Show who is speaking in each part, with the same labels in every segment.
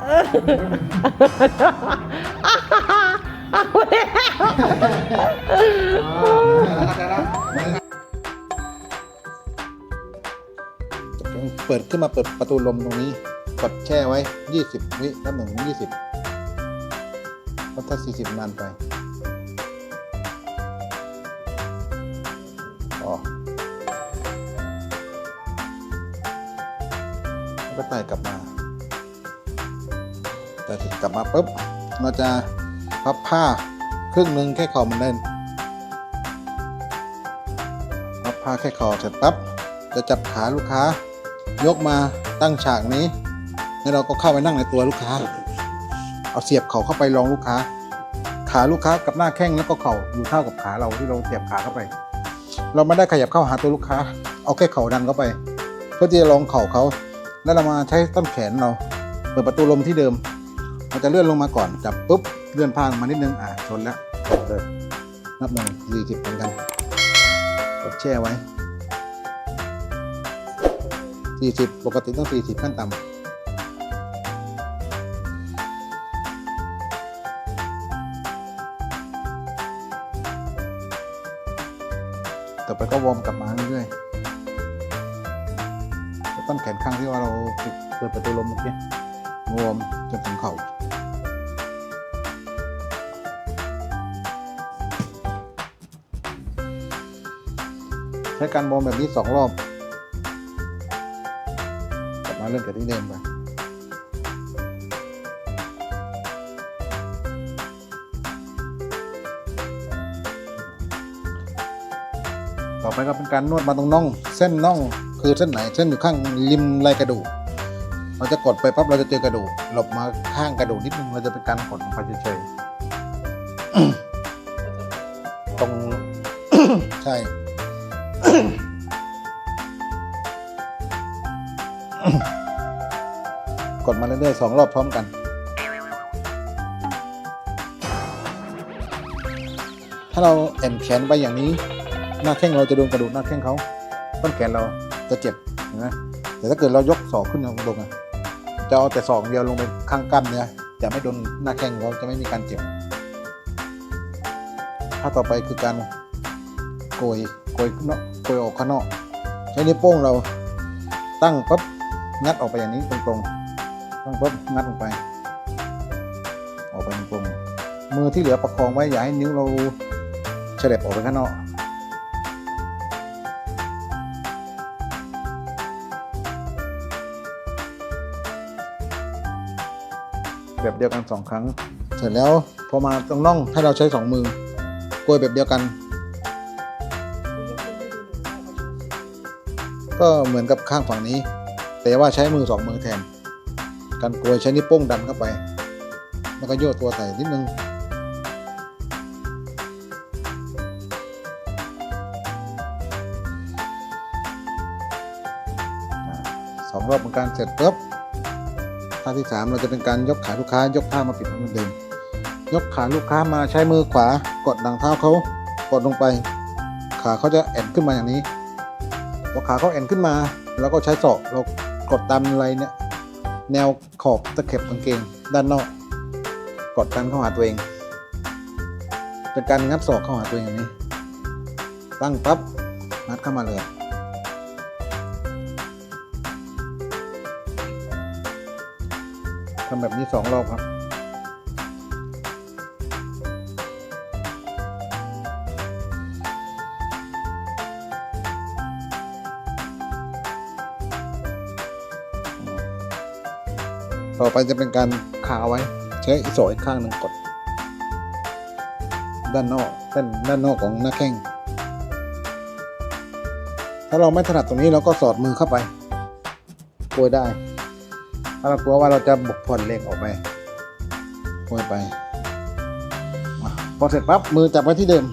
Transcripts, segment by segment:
Speaker 1: เอาแล้ว
Speaker 2: เปิดขึ้นมาเปิดประตูลมตรงนี้ กดแช่ไว้ 20 วินับหนึ่งถึง20เพราะถ้า 40 นานไปอ๋อแล้วก็ไต่กลับมา แต่กลับมาปุ๊บเราจะพับผ้าครึ่งหนึ่งแค่คอมันเล่นพับผ้าแค่คอเสร็จปั๊บจะจับขาลูกค้ายกมาตั้งฉากนี้แล้วเราก็เข้าไปนั่งในตัวลูกค้า เอาเสียบเข่าเข้าไปรองลูกค้า ขาลูกค้ากับหน้าแข้งแล้วก็เข่าอยู่เท่ากับขาเราที่เราเสียบขาเข้าไป เราไม่ได้ขยับเข้าหาตัวลูกค้า เอาแค่เข่าดันเข้าไปเพื่อที่จะรองเข่าเขาแล้วเรามาใช้ต้นแขนเรา เปิดประตูลมที่เดิม จะเลื่อนลงมาก่อนจับปุ๊บเลื่อนพางมานิดนึงอ่าชนแล้วกดเลยนับหนึ่งสี่สิบเหมือนกันกดแช่ไว้สี่สิบปกติต้องสี่สิบขั้นต่ำต่อไปก็วอร์มกลับมาเรื่อยๆต้นแขนข้างที่ว่าเราเปิดประตูลมเมื่อกี้วอร์มจนถึงเข่า ช้การวอร์มแบบนี้สองรอบกลับมาเริ่มจากที่เดิมไปต่อไปก็เป็นการนวดมาตรงน่อง เส้นน่องคือเส้นไหนเส้นอยู่ข้างริมไหล่กระดูกเราจะกดไปปั๊บเราจะเจอกระดูกหลบมาข้างกระดูกนิดนึงเราจะเป็นการกดลงไปเฉยๆตรงใช่ กดมาเรื่อยๆสองรอบพร้อมกัน ถ้าเราแอนแขนไปอย่างนี้ หน้าแข้งเราจะโดนกระดูกหน้าแข้งเขาต้นแขนเราจะเจ็บนไหมแต่ถ้าเกิดเรายกศอกขึ้นลงๆอะจะเอาแต่ศอกเดียวลงไปข้างกล้ามเนื้อจะไม่โดนหน้าแข้งเราจะไม่มีการเจ็บถ้าต่อไปคือการโกย โกยเนาะโกยออกข้างนอก ใช้นิ้วโป้งเราตั้งปั๊บงัดออกไปอย่างนี้ตรงๆตั้งปุ๊บงัดลงไป ออกไปตรงๆมือที่เหลือประคองไว้อย่าให้นิ้วเราเฉลบออกไปข้างนอกแบบเดียวกันสองครั้ง เสร็จแล้วพอมาตรงน่องให้เราใช้สองมือโกยแบบเดียวกัน ก็เหมือนกับข้างฝั่งนี้ แต่ว่าใช้มือสองมือแทน การกลวยใช้นิ้วโป้งดันเข้าไป แล้วก็โยกตัวใส่นิดนึงสองรอบเหมือนกันเสร็จปุ๊บท่าที่สามเราจะเป็นการยกขาลูกค้ายกท่ามาปิดเหมือนเดิมยกขาลูกค้ามาใช้มือขวากดดังเท้าเขากดลงไป ขาเขาจะแอนขึ้นมาอย่างนี้ พอขาเขาแอนขึ้นมา แล้วก็ใช้ศอกเรากดตามอะไรเนี่ยแนวขอบตะเข็บกางเกงด้านนอก กดกันเข้าหาตัวเองเป็นการงัดศอกเข้าหาตัวเองอย่างนี้ ตั้งปั๊บงัดเข้ามาเลยทำแบบนี้สองรอบครับ ต่อไปจะเป็นการขาไว้ ใช้อีกโซอีกข้างหนึ่งกด ด้านนอกเส้นด้านนอกของหน้าแข้งถ้าเราไม่ถนัดตรงนี้เราก็สอดมือเข้าไปโกยได้ ถ้าเรากลัวว่าเราจะบุกผ่อนเล็งออกไปโกยไปพอเสร็จปั๊บมือจับไว้ที่เดิม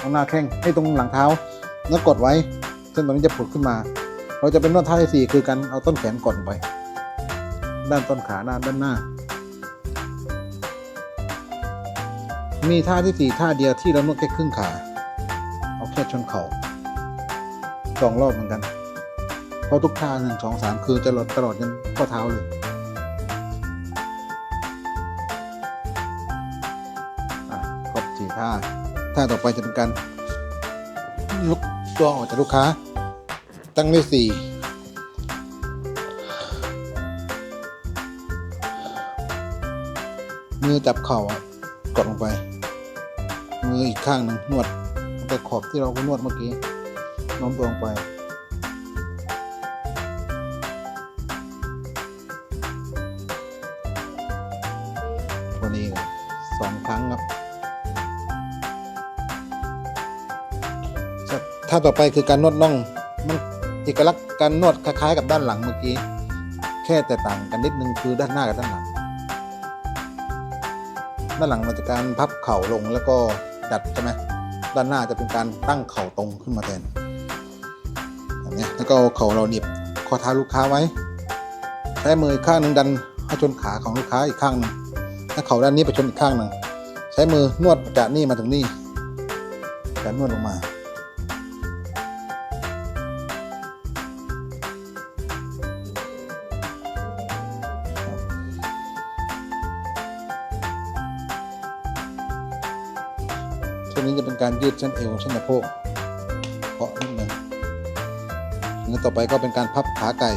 Speaker 2: ตรงหน้าแข้งให้ตรงหลังเท้า แล้วกดไว้เส้นตรงนี้จะผุดขึ้นมา เราจะเป็นนวดท่าที่สี่คือการเอาต้นแขนกดไป ด้านต้นขาด้านด้านหน้า มีท่าที่สี่ท่าเดียวที่เรานวดแค่ครึ่งขา เอาแค่ชนเขา่าสองรอบเหมือนกัน เพราะทุกท่าหนึ่งสองสามคือจะลดตลอดจนข้อเท้าเลยครบสี่ท่า ท่าต่อไปจะเป็นการยกตัวออกจากลูกค้า ตั้งเลขสี่ มือจับเข่ากดลงไป มืออีกข้างหนึ่งนวดไปขอบที่เราก็นวดเมื่อกี้น้อมตัวลงไปวันนี้สองครั้งครับถ้าถ้าต่อไปคือการนวดน่องมันเอกลักษณ์การนวดคล้ายๆกับด้านหลังเมื่อกี้ แค่แต่ต่างกันนิดนึงคือด้านหน้ากับด้านหลัง ด้านหลังมันจะการพับเข่าลงแล้วก็ดัดใช่ไหมด้านหน้าจะเป็นการตั้งเข่าตรงขึ้นมาแทนอย่างเนี้ยแล้วก็เข่าเราเหนีบข้อเท้าลูกค้าไว้ ใช้มืออีกข้างหนึ่งดันให้ชนขาของลูกค้าอีกข้างหนึ่งถ้าเข่าด้านนี้ไปชนอีกข้างหนึ่งใช้มือนวดจากนี่มาถึงนี่การนวดลงมา การยืดเส้นเอวเส้นสะโพกเพาะนิดนึงแล้วต่อไปก็เป็นการพับขาไก่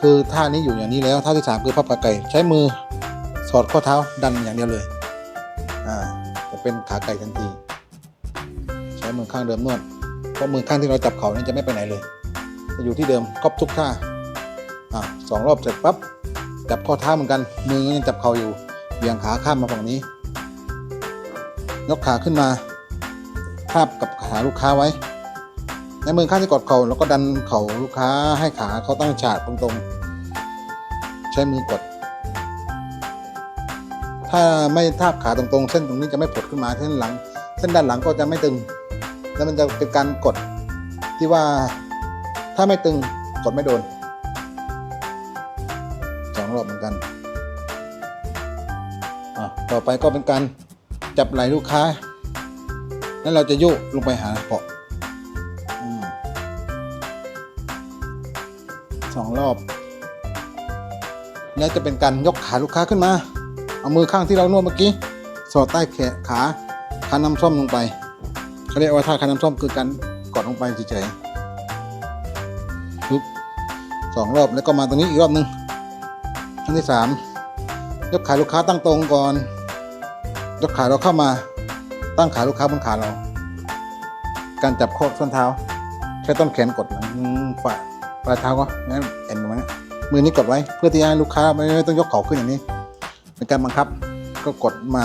Speaker 2: คือท่านี้อยู่อย่างนี้แล้วท่าที่สามคือพับขาไก่ ใช้มือสอดข้อเท้าดันอย่างเดียวเลยอ่าจะเป็นขาไก่ทันที ใช้มือข้างเดิมนวดเพราะมือข้างที่เราจับเขานี่จะไม่ไปไหนเลยจะอยู่ที่เดิมครบทุกท่าอ่าสองรอบเสร็จปั๊บจับข้อเท้าเหมือนกัน มือยังจับเขาอยู่เบี่ยงขาข้ามมาฝั่งนี้ยกขาขึ้นมา ทาบกับขาลูกค้าไว้ ในมือข้างที่กดเข่าแล้วก็ดันเข่าลูกค้าให้ขาเขาตั้งฉากตรงๆ ใช้มือกด ถ้าไม่ทาบขาตรงๆ เส้นตรงนี้จะไม่ผดขึ้นมาเส้นหลัง เส้นด้านหลังก็จะไม่ตึง แล้วมันจะเป็นการกดที่ว่าถ้าไม่ตึงกดไม่โดนสองรอบเหมือนกันต่อไปก็เป็นการจับไหล่ลูกค้า แล้วเราจะโยกลงไปหาเกาะสองรอบ แล้วจะเป็นการยกขาลูกค้าขึ้นมา เอามือข้างที่เรานวดเมื่อกี้ สอดใต้แขนขาคาน้ำส้มลงไปเขาเรียกว่าท่าคาน้ำส้มคือการกดลงไปเฉยๆปุ๊บสองรอบแล้วก็มาตรงนี้อีกรอบหนึงอันที่สามยกขาลูกค้าตั้งตรงก่อน ยกขาเราเข้ามา ตั้งขาลูกค้าบนขาเรา การจับข้อส้นเท้า ใช้ต้นแขนกดหลังฝ่าปลายเท้าก็งั้นเอ็นตรงนี้มือนี้กดไว้เพื่อที่ให้ลูกค้าไม่ต้องยกเข่าขึ้นอย่างนี้ เป็นการบังคับก็กดมา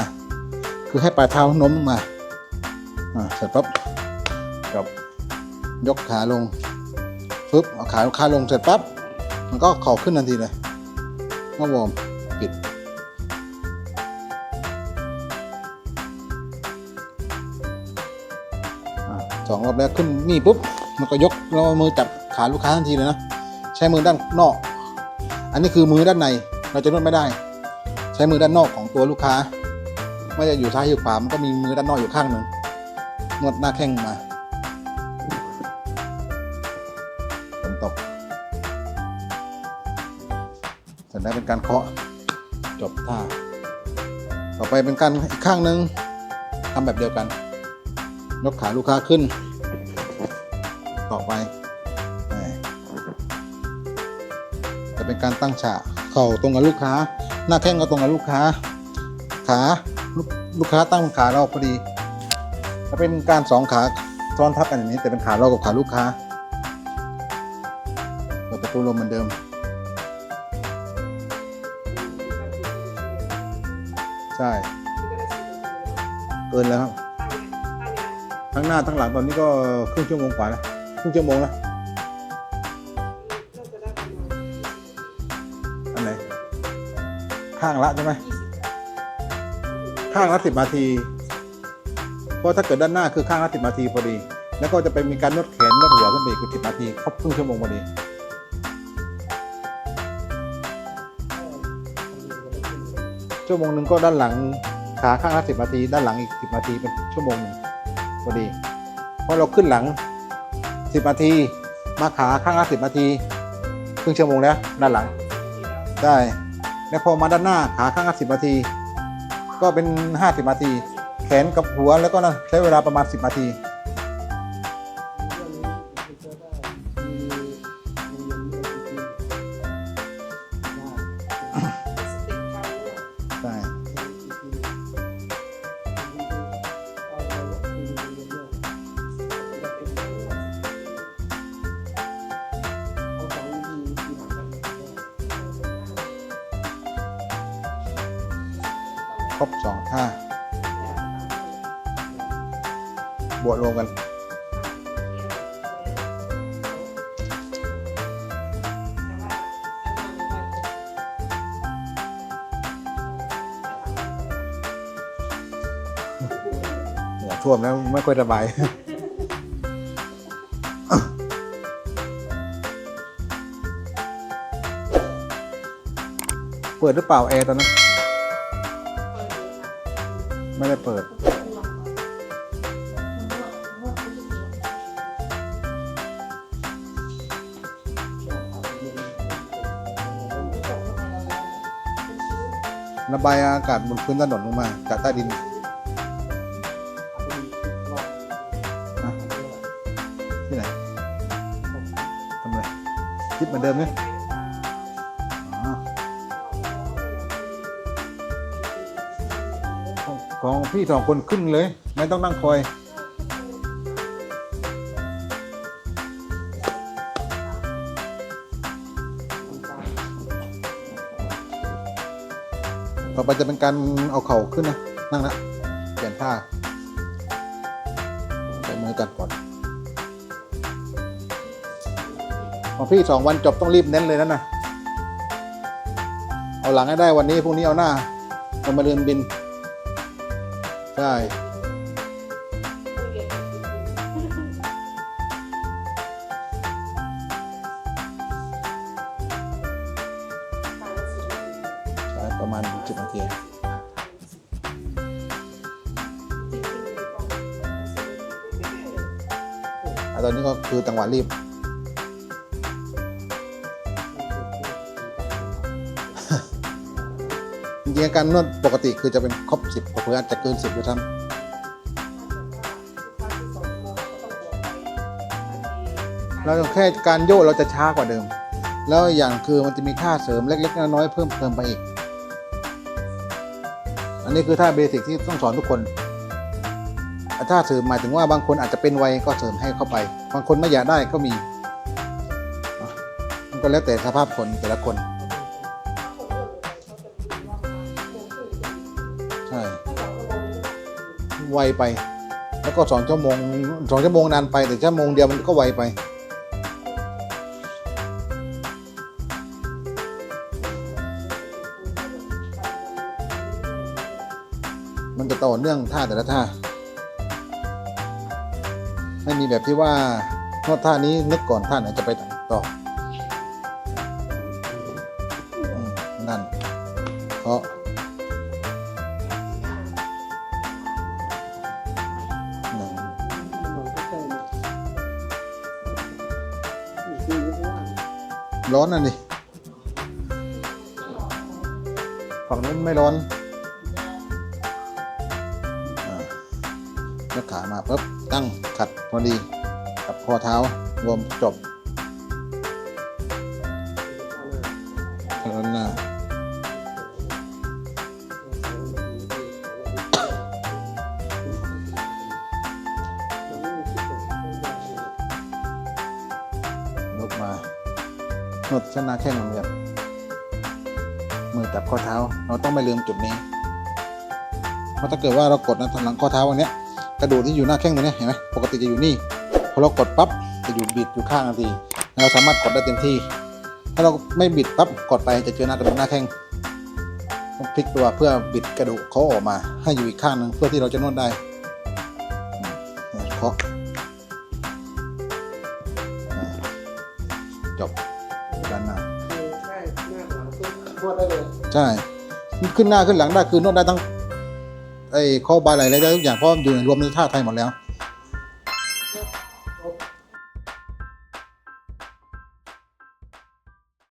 Speaker 2: คือให้ปลายเท้าโน้มมาอ่าเสร็จปั๊บกับยกขาลงปึ๊บเอาขาลูกค้าลงเสร็จปั๊บมันก็เข่าขึ้นทันทีเลยก็วอร์มปิด สองรอบแรกขึ้นนี่ปุ๊บมันก็ยกเราเอามือจับขาลูกค้าทันทีเลยนะใช้มือด้านนอก อันนี้คือมือด้านในเราจะนวดไม่ได้ ใช้มือด้านนอกของตัวลูกค้าไม่จะอยู่ซ้ายอยู่ขวามันก็มีมือด้านนอกอยู่ข้างหนึ่งนวดหน้าแข้งมาฝนตกเสร็จแล้วเป็นการเคาะจบท่า ต่อไปเป็นการอีกข้างหนึ่งทำแบบเดียวกัน ยกขาลูกค้าขึ้น ต่อไป จะเป็นการตั้งฉากเข่าตรงกับลูกค้า หน้าแข้งก็ตรงกับลูกค้า ขาลูกลูกค้าตั้งขาเราพอดีจะเป็นการสองขาซ้อนทับกันอย่างนี้ แต่เป็นขาเรากับขาลูกค้าเปิดประตูลมเหมือนเดิมใช่ เกินแล้วครับ ทั้งหน้าทั้งหลังตอนนี้ก็ครึ่งชั่วโมงกว่าแล้วครึ่งชั่วโมงแล้วอันไหนข้างละใช่ไหมข้างละสิบนาทีเพราะถ้าเกิดด้านหน้าคือข้างละสิบนาทีพอดี แล้วก็จะไปมีการนวดแขนนวดหัวขึ้นไปอีกคือสิบนาทีครบครึ่งชั่วโมงพอดีชั่วโมงหนึ่งก็ด้านหลังขาข้างละสิบนาที ด้านหลังอีกสิบนาทีเป็นชั่วโมงหนึ่ง พอดีเพราะเราขึ้นหลังสิบนาที มาขาข้างละสิบนาทีครึ่งชั่วโมงแล้วด้านหลังได้แล้วพอมาด้านหน้าขาข้างละสิบนาที ก็เป็นห้าสิบนาที แขนกับหัวแล้วก็ใช้เวลาประมาณ 10นาที ครบสองท่า บวชรวมกันเหงื่อท่วมแล้วไม่ค่อยสบายเปิดหรือเปล่าแอร์ตอนนั้น ปิด ระบายอากาศบนพื้นถนนลงมา จากใต้ดินนะที่ไหนทำอะไรคิดเหมือนเดิมไหม พี่สองคนขึ้นเลย ไม่ต้องนั่งคอย ต่อไปจะเป็นการเอาเข่าขึ้นนะ นั่งนะเปลี่ยนท่าใส่มือกันก่อนของพี่สองวันจบต้องรีบเน้นเลยนั่นนะเอาหลังให้ได้วันนี้พรุ่งนี้เอาหน้าเรามาเรือนบิน ใช่ใช่ประมาณสิบนาทีอะตอนนี้ก็คือจังหวะรีบ การนวดปกติคือจะเป็นครบสิบเพื่ออาจจะเกินสิบด้วยซ้ำเราแค่การโยกเราจะช้ากว่าเดิม แล้วอย่างคือมันจะมีท่าเสริมเล็ก ๆ น้อยๆเพิ่มเติมไปอีก อันนี้คือท่าเบสิกที่ต้องสอนทุกคนท่าเสริมหมายถึงว่าบางคนอาจจะเป็นไวยก็เสริมให้เข้าไป บางคนไม่อยากได้ก็มี มันก็แล้วแต่สภาพคนแต่ละคน ไวไป แล้วก็สองชั่วโมงสองชั่วโมงนานไปแต่ชั่วโมงเดียวมันก็ไวไป มันจะต่อเนื่องท่าแต่ละท่าไม่มีแบบที่ว่านวดท่านี้นึกก่อนท่าไหนจะไปต่อ ร้อนอะดิฝั่งนู้นไม่ร้อนอ่ายกขามาปุ๊บตั้งขัดพอดี กับข้อเท้ารวมจบ นวดชนะแข้งเหมือนกันมือจับข้อเท้า เราต้องไม่ลืมจุดนี้ เพราะถ้าเกิดว่าเรากดนะทางหลังข้อเท้าอันเนี้ยกระดูกที่อยู่หน้าแข้งตรงนี้เห็นไหมปกติจะอยู่นี่พอเรากดปั๊บจะอยู่บิดอยู่ข้างทันทีเราสามารถกดได้เต็มที่ ถ้าเราไม่บิดปั๊บกดไปจะเจอหน้ากระดูกหน้าแข้งต้องพลิกตัวเพื่อบิดกระดูกเขาออกมา ให้อยู่อีกข้างหนึ่งเพื่อที่เราจะนวดได้เคาะ ใช่ขึ้นหน้าขึ้นหลังได้คือนวดได้ทั้งไอ้ข้อบาไหลอะไรได้ทุกอย่างเพราะอยู่ในรวมในท่าไทยหมดแล้ว